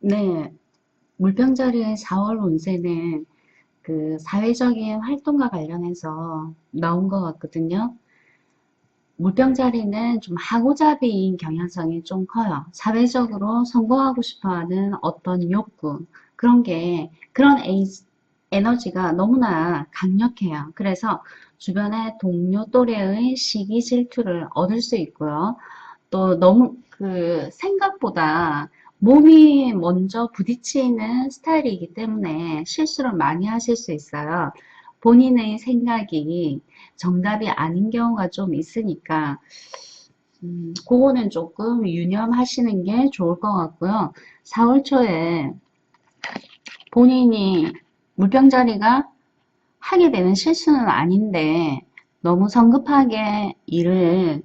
네, 물병자리의 4월 운세는 그 사회적인 활동과 관련해서 나온 것 같거든요. 물병자리는 좀 하고자비인 경향성이 좀 커요. 사회적으로 성공하고 싶어하는 어떤 욕구, 그런 게, 그런 에이- 에너지가 너무나 강력해요. 그래서 주변의 동료 또래의 시기 질투를 얻을 수 있고요. 또 너무 그 생각보다 몸이 먼저 부딪히는 스타일이기 때문에 실수를 많이 하실 수 있어요. 본인의 생각이 정답이 아닌 경우가 좀 있으니까 음, 그거는 조금 유념하시는 게 좋을 것 같고요. 4월 초에 본인이 물병자리가 하게 되는 실수는 아닌데 너무 성급하게 일을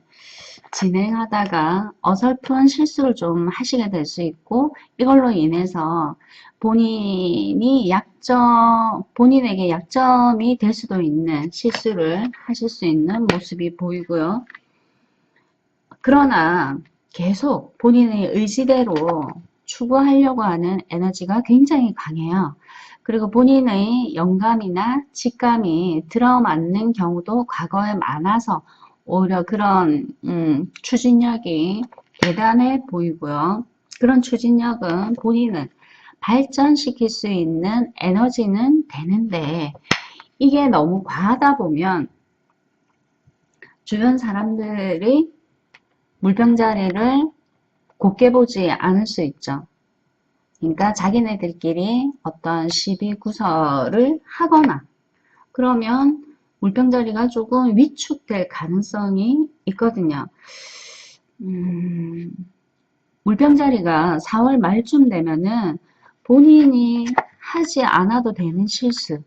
진행하다가 어설픈 실수를 좀 하시게 될 수 있고 이걸로 인해서 본인이 약점, 본인에게 약점이 될 수도 있는 실수를 하실 수 있는 모습이 보이고요. 그러나 계속 본인의 의지대로 추구하려고 하는 에너지가 굉장히 강해요. 그리고 본인의 영감이나 직감이 들어맞는 경우도 과거에 많아서 오히려 그런 음, 추진력이 대단해 보이고요. 그런 추진력은 본인은 발전시킬 수 있는 에너지는 되는데 이게 너무 과하다 보면 주변 사람들이 물병자리를 곱게 보지 않을 수 있죠. 그러니까 자기네들끼리 어떤 시비 구설을 하거나 그러면 물병자리가 조금 위축될 가능성이 있거든요. 음, 물병자리가 4월 말쯤 되면은 본인이 하지 않아도 되는 실수,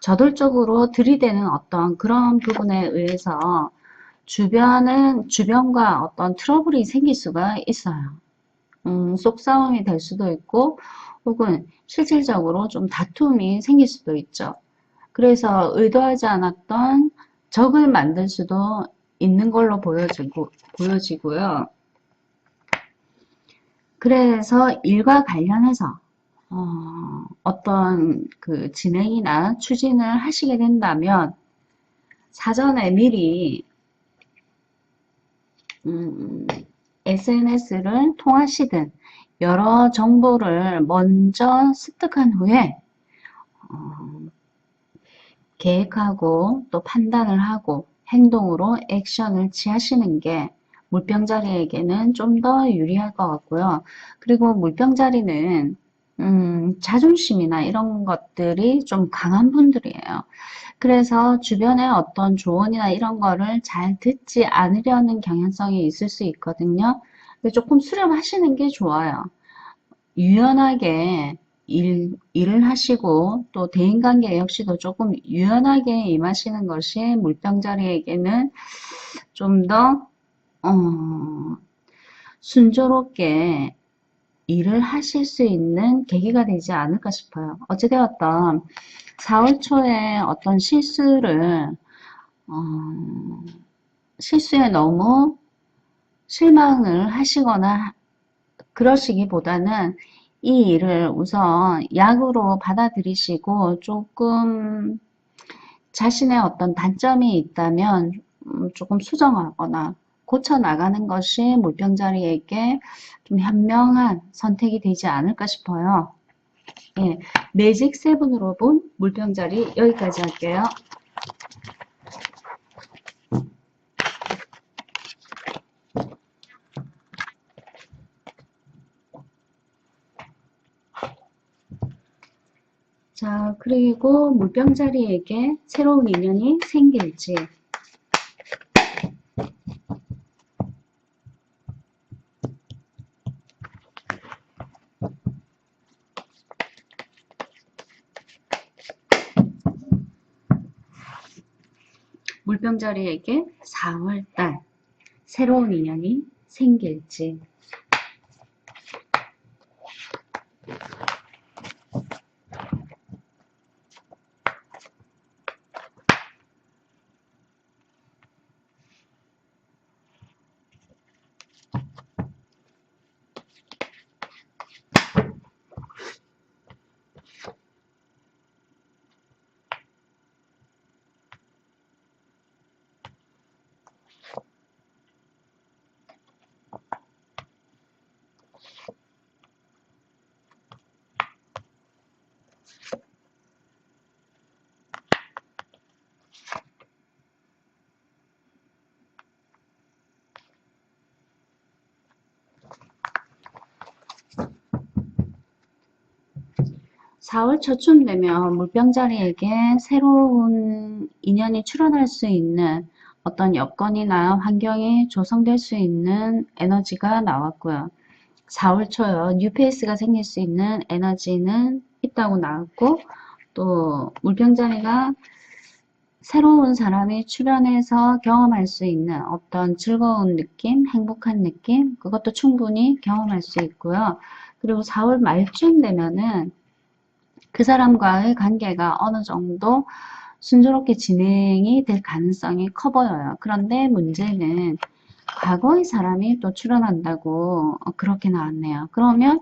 저돌적으로 들이대는 어떤 그런 부분에 의해서 주변은 주변과 어떤 트러블이 생길 수가 있어요. 음, 속싸움이 될 수도 있고 혹은 실질적으로 좀 다툼이 생길 수도 있죠. 그래서 의도하지 않았던 적을 만들 수도 있는 걸로 보여지고, 보여지고요. 그래서 일과 관련해서 어, 어떤 그 진행이나 추진을 하시게 된다면 사전에 미리 음, SNS를 통하시든 여러 정보를 먼저 습득한 후에 어, 계획하고 또 판단을 하고 행동으로 액션을 취하시는 게 물병자리에게는 좀 더 유리할 것 같고요. 그리고 물병자리는 음, 자존심이나 이런 것들이 좀 강한 분들이에요. 그래서 주변에 어떤 조언이나 이런 거를 잘 듣지 않으려는 경향성이 있을 수 있거든요. 조금 수렴하시는 게 좋아요. 유연하게 일, 일을 하시고 또 대인관계 역시도 조금 유연하게 임하시는 것이 물병자리에게는 좀더 어, 순조롭게 일을 하실 수 있는 계기가 되지 않을까 싶어요. 어찌되었던 4월 초에 어떤 실수를 어, 실수에 너무 실망을 하시거나 그러시기보다는 이 일을 우선 약으로 받아들이시고 조금 자신의 어떤 단점이 있다면 음, 조금 수정하거나 고쳐 나가는 것이 물병자리에게 좀 현명한 선택이 되지 않을까 싶어요. 예, 매직 세븐으로 본 물병자리 여기까지 할게요. 자, 그리고 물병자리에게 새로운 인연이 생길지. 물병자리에게 4월달 새로운 인연이 생길지 4월 초쯤 되면 물병자리에게 새로운 인연이 출현할 수 있는 어떤 여건이나 환경이 조성될 수 있는 에너지가 나왔고요. 4월 초요. 뉴페이스가 생길 수 있는 에너지는 있다고 나왔고 또 물병자리가 새로운 사람이 출연해서 경험할 수 있는 어떤 즐거운 느낌, 행복한 느낌 그것도 충분히 경험할 수 있고요. 그리고 4월 말쯤 되면은 그 사람과의 관계가 어느 정도 순조롭게 진행이 될 가능성이 커 보여요. 그런데 문제는 과거의 사람이 또 출연한다고 어, 그렇게 나왔네요. 그러면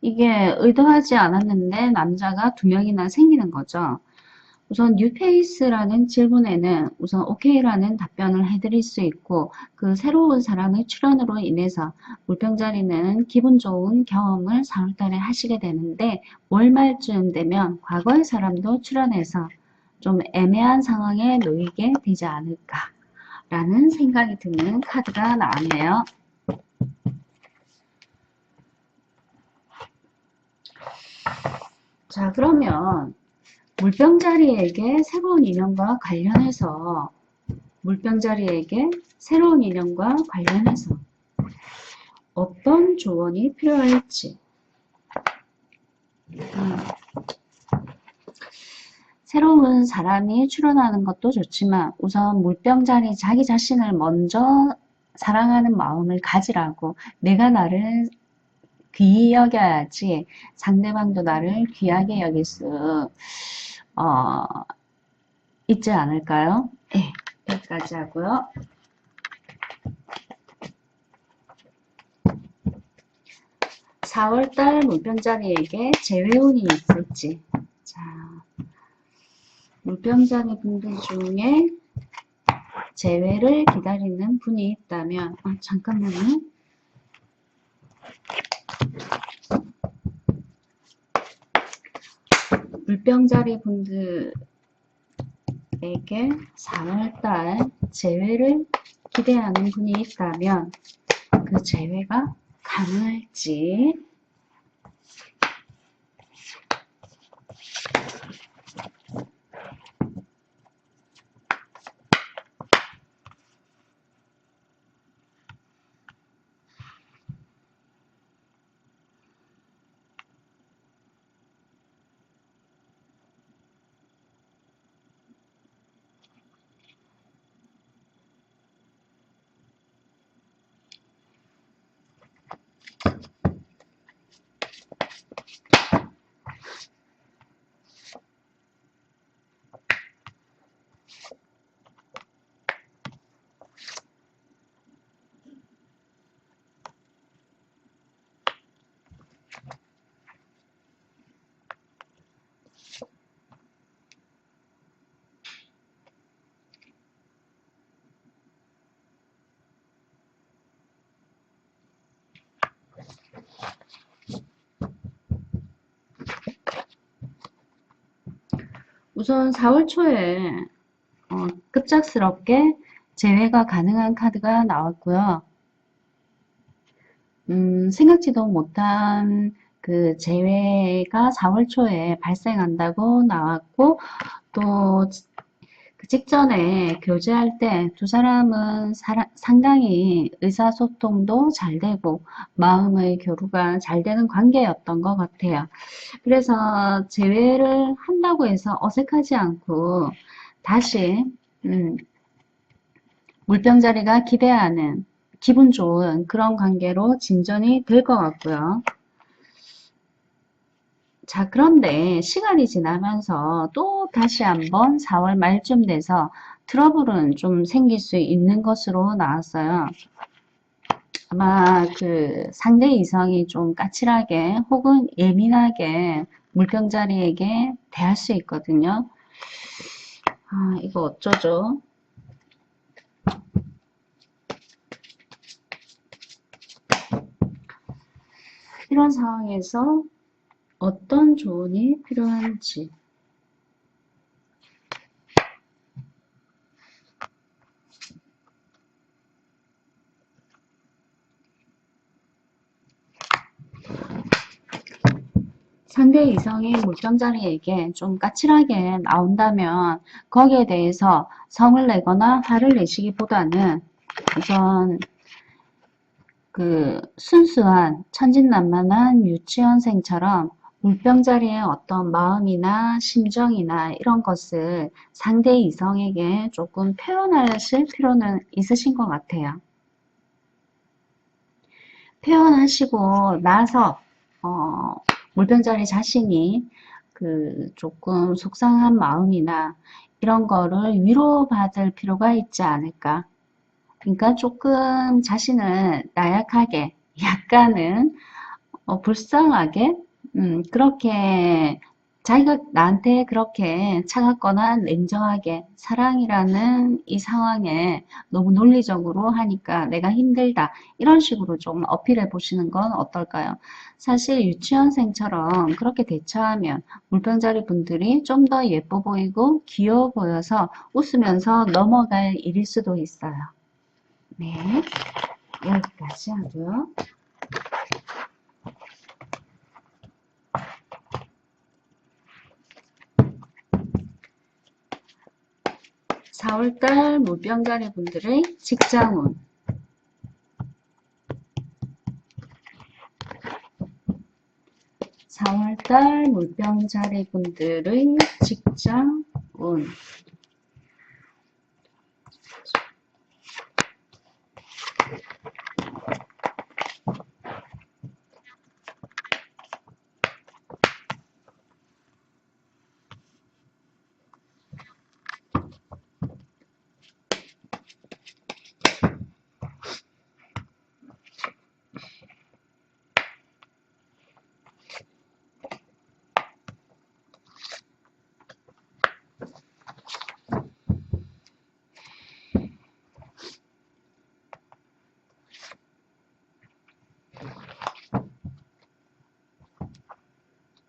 이게 의도하지 않았는데 남자가 두 명이나 생기는 거죠. 우선 뉴페이스라는 질문에는 우선 오케이라는 답변을 해드릴 수 있고 그 새로운 사람의 출연으로 인해서 물병자리는 기분 좋은 경험을 4월달에 하시게 되는데 월말쯤 되면 과거의 사람도 출연해서 좀 애매한 상황에 놓이게 되지 않을까 라는 생각이 드는 카드가 나왔네요. 자 그러면 물병자리에게 새로운 인연과 관련해서 물병자리에게 새로운 인연과 관련해서 어떤 조언이 필요할지. 음, 새로운 사람이 출연하는 것도 좋지만 우선 물병자리 자기 자신을 먼저 사랑하는 마음을 가지라고 내가 나를 귀히 여겨야지 상대방도 나를 귀하게 여길 수 어, 있지 않을까요? 네, 여기까지 하고요. (4월달) 물병자리에게 재회운이 있을지 자 물병자리 분들 중에 재회를 기다리는 분이 있다면 아, 잠깐만요 물병자리 분들에게 4월달 재회를 기대하는 분이 있다면 그 재회가 가능할지 우선 4월 초에 어, 급작스럽게 재회가 가능한 카드가 나왔고요. 음, 생각지도 못한 그 재회가 4월 초에 발생한다고 나왔고 또 그 직전에 교제할 때 두 사람은 사라, 상당히 의사소통도 잘 되고 마음의 교류가 잘 되는 관계였던 것 같아요. 그래서 재회를 한다고 해서 어색하지 않고 다시 음, 물병자리가 기대하는 기분 좋은 그런 관계로 진전이 될 것 같고요. 자, 그런데 시간이 지나면서 또 다시 한번 4월 말쯤 돼서 트러블은 좀 생길 수 있는 것으로 나왔어요. 아마 그 상대 이성이 좀 까칠하게 혹은 예민하게 물병자리에게 대할 수 있거든요. 아, 이거 어쩌죠? 이런 상황에서 어떤 조언이 필요한지. 상대 이성이 물병자리에게 좀 까칠하게 나온다면 거기에 대해서 성을 내거나 화를 내시기보다는 우선 그 순수한 천진난만한 유치원생처럼 물병자리의 어떤 마음이나 심정이나 이런 것을 상대 이성에게 조금 표현하실 필요는 있으신 것 같아요. 표현하시고 나서 어, 물병자리 자신이 그 조금 속상한 마음이나 이런 거를 위로받을 필요가 있지 않을까. 그러니까 조금 자신을 나약하게, 약간은 어, 불쌍하게, 음, 그렇게 자기가 나한테 그렇게 차갑거나 냉정하게 사랑이라는 이 상황에 너무 논리적으로 하니까 내가 힘들다 이런 식으로 좀 어필해 보시는 건 어떨까요? 사실 유치원생처럼 그렇게 대처하면 물병자리 분들이 좀 더 예뻐 보이고 귀여워 보여서 웃으면서 넘어갈 일일 수도 있어요. 네, 여기까지 하고요. 4월달 물병자리 분들의 직장운. 4월달 물병자리 분들의 직장운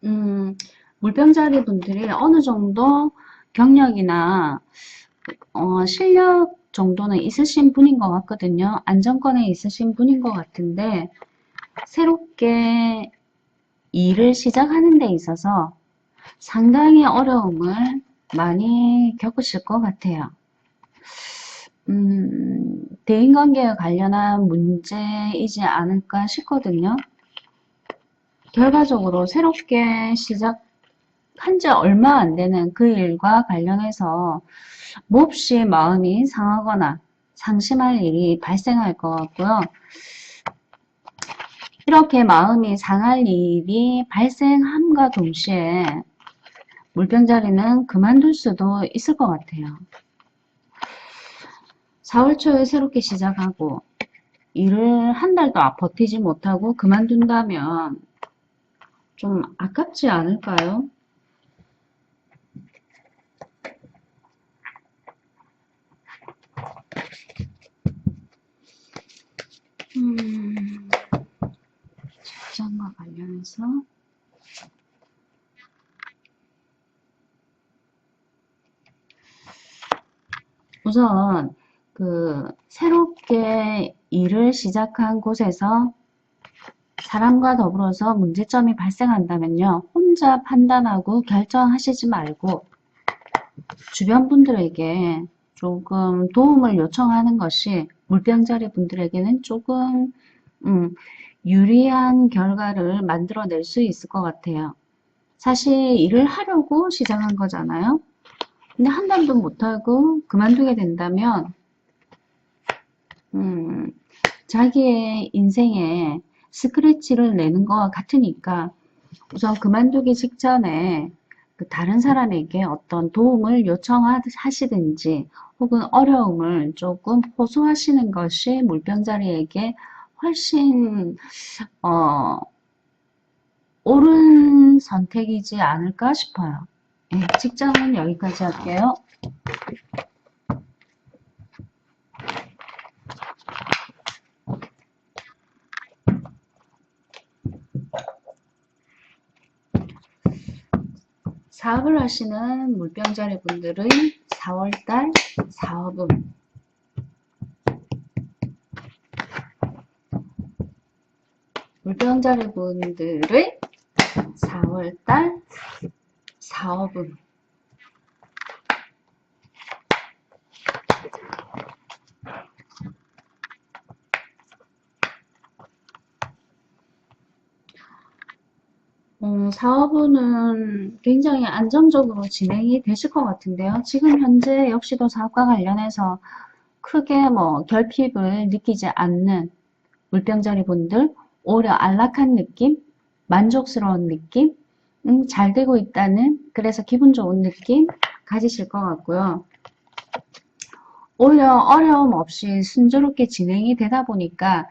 음, 물병자리 분들이 어느 정도 경력이나 어, 실력 정도는 있으신 분인 것 같거든요. 안정권에 있으신 분인 것 같은데 새롭게 일을 시작하는 데 있어서 상당히 어려움을 많이 겪으실 것 같아요. 음, 대인관계에 관련한 문제이지 않을까 싶거든요. 결과적으로 새롭게 시작 한지 얼마 안 되는 그 일과 관련해서 몹시 마음이 상하거나 상심할 일이 발생할 것 같고요. 이렇게 마음이 상할 일이 발생함과 동시에 물병자리는 그만둘 수도 있을 것 같아요. 4월 초에 새롭게 시작하고 일을 한 달도 버티지 못하고 그만둔다면 좀 아깝지 않을까요? 음, 직장과 관련해서 우선 그 새롭게 일을 시작한 곳에서 사람과 더불어서 문제점이 발생한다면요. 혼자 판단하고 결정하시지 말고 주변 분들에게 조금 도움을 요청하는 것이 물병자리 분들에게는 조금 음, 유리한 결과를 만들어낼 수 있을 것 같아요. 사실 일을 하려고 시작한 거잖아요. 근데 한 달도 못하고 그만두게 된다면 음, 자기의 인생에 스크래치를 내는 것과 같으니까 우선 그만두기 직전에 그 다른 사람에게 어떤 도움을 요청하시든지 혹은 어려움을 조금 호소하시는 것이 물병자리에게 훨씬 어, 옳은 선택이지 않을까 싶어요. 네, 직장은 여기까지 할게요. 사업을 하시는 물병자리 분들의 4월달 사업은? 물병자리 분들의 4월달 사업은 어, 사업은 굉장히 안정적으로 진행이 되실 것 같은데요. 지금 현재 역시도 사업과 관련해서 크게 뭐 결핍을 느끼지 않는 물병자리 분들, 오히려 안락한 느낌, 만족스러운 느낌, 음, 잘 되고 있다는 그래서 기분 좋은 느낌 가지실 것 같고요. 오히려 어려움 없이 순조롭게 진행이 되다 보니까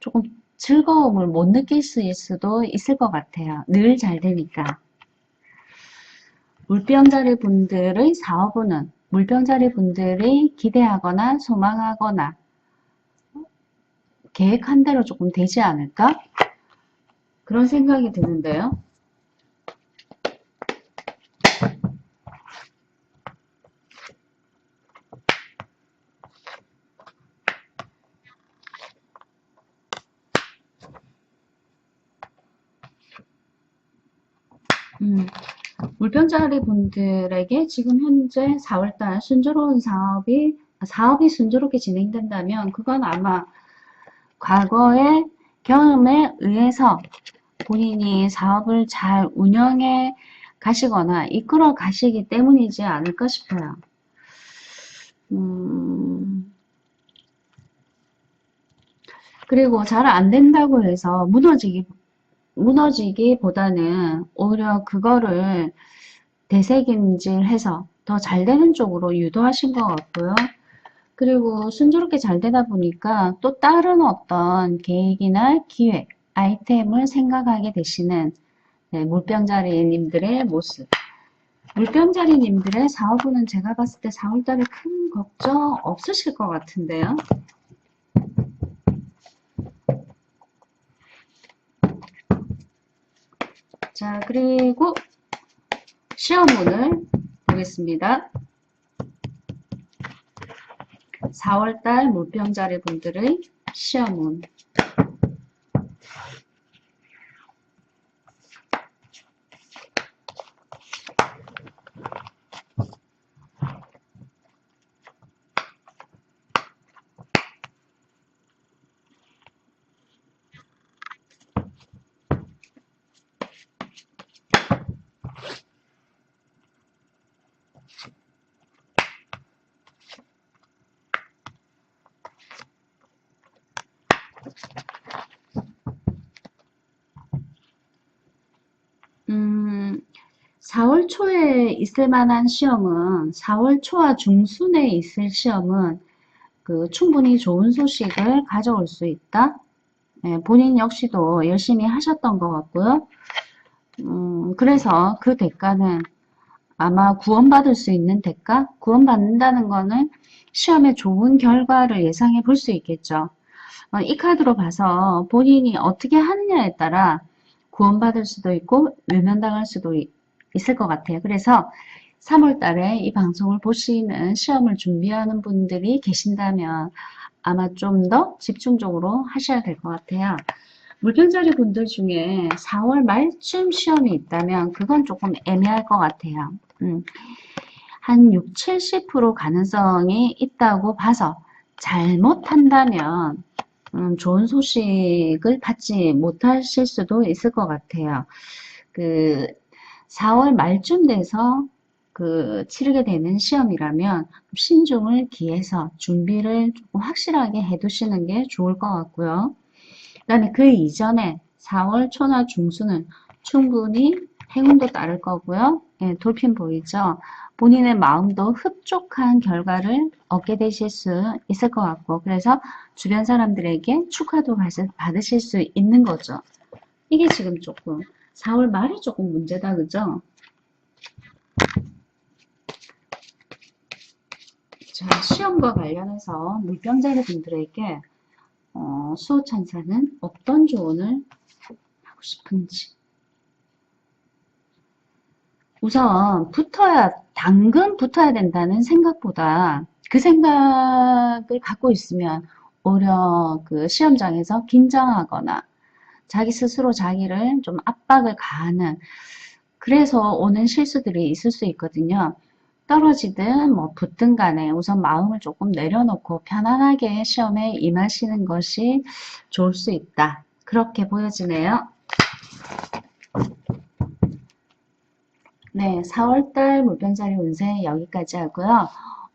조금 즐거움을 못 느낄 수 있을 수도 있을 것 같아요. 늘 잘 되니까. 물병자리 분들의 사업은 물병자리 분들이 기대하거나 소망하거나 계획한 대로 조금 되지 않을까? 그런 생각이 드는데요. 물병자리 분들에게 지금 현재 4월달 순조로운 사업이, 사업이 순조롭게 진행된다면 그건 아마 과거의 경험에 의해서 본인이 사업을 잘 운영해 가시거나 이끌어 가시기 때문이지 않을까 싶어요. 음, 그리고 잘 안 된다고 해서 무너지기, 무너지기보다는 오히려 그거를 되새김질해서 더 잘 되는 쪽으로 유도하신 것 같고요. 그리고 순조롭게 잘 되다 보니까 또 다른 어떤 계획이나 기획, 아이템을 생각하게 되시는 네, 물병자리님들의 모습. 물병자리님들의 사업은 제가 봤을 때 4월달에 큰 걱정 없으실 것 같은데요. 자, 그리고 시험운을 보겠습니다. 4월달 물병자리 분들의 시험운. 음, 4월 초에 있을 만한 시험은 4월 초와 중순에 있을 시험은 그 충분히 좋은 소식을 가져올 수 있다. 예, 본인 역시도 열심히 하셨던 것 같고요. 음, 그래서 그 대가는 아마 구원받을 수 있는 대가? 구원받는다는 거는 시험에 좋은 결과를 예상해 볼 수 있겠죠. 어, 이 카드로 봐서 본인이 어떻게 하느냐에 따라 구원받을 수도 있고 외면당할 수도 있, 있을 것 같아요. 그래서 3월 달에 이 방송을 보시는 시험을 준비하는 분들이 계신다면 아마 좀 더 집중적으로 하셔야 될 것 같아요. 물병자리 분들 중에 4월 말쯤 시험이 있다면 그건 조금 애매할 것 같아요. 음, 한 6, 70% 가능성이 있다고 봐서 잘못한다면 음, 좋은 소식을 받지 못하실 수도 있을 것 같아요. 그 4월 말쯤 돼서 그 치르게 되는 시험이라면 신중을 기해서 준비를 조금 확실하게 해 두시는 게 좋을 것 같고요. 그 다음에 그 이전에 4월 초나 중순은 충분히 행운도 따를 거고요. 예, 돌핀 보이죠? 본인의 마음도 흡족한 결과를 얻게 되실 수 있을 것 같고 그래서 주변 사람들에게 축하도 받으실 수 있는 거죠. 이게 지금 조금 4월 말이 조금 문제다 그죠? 자, 시험과 관련해서 물병자리 분들에게 어, 수호 천사는 어떤 조언을 하고 싶은지 우선 붙어야 당근 붙어야 된다는 생각보다 그 생각을 갖고 있으면 오히려 그 시험장에서 긴장하거나 자기 스스로 자기를 좀 압박을 가하는 그래서 오는 실수들이 있을 수 있거든요. 떨어지든 뭐 붙든 간에 우선 마음을 조금 내려놓고 편안하게 시험에 임하시는 것이 좋을 수 있다. 그렇게 보여지네요. 네, 4월달 물병자리 운세 여기까지 하고요.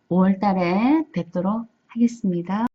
5월달에 뵙도록 하겠습니다.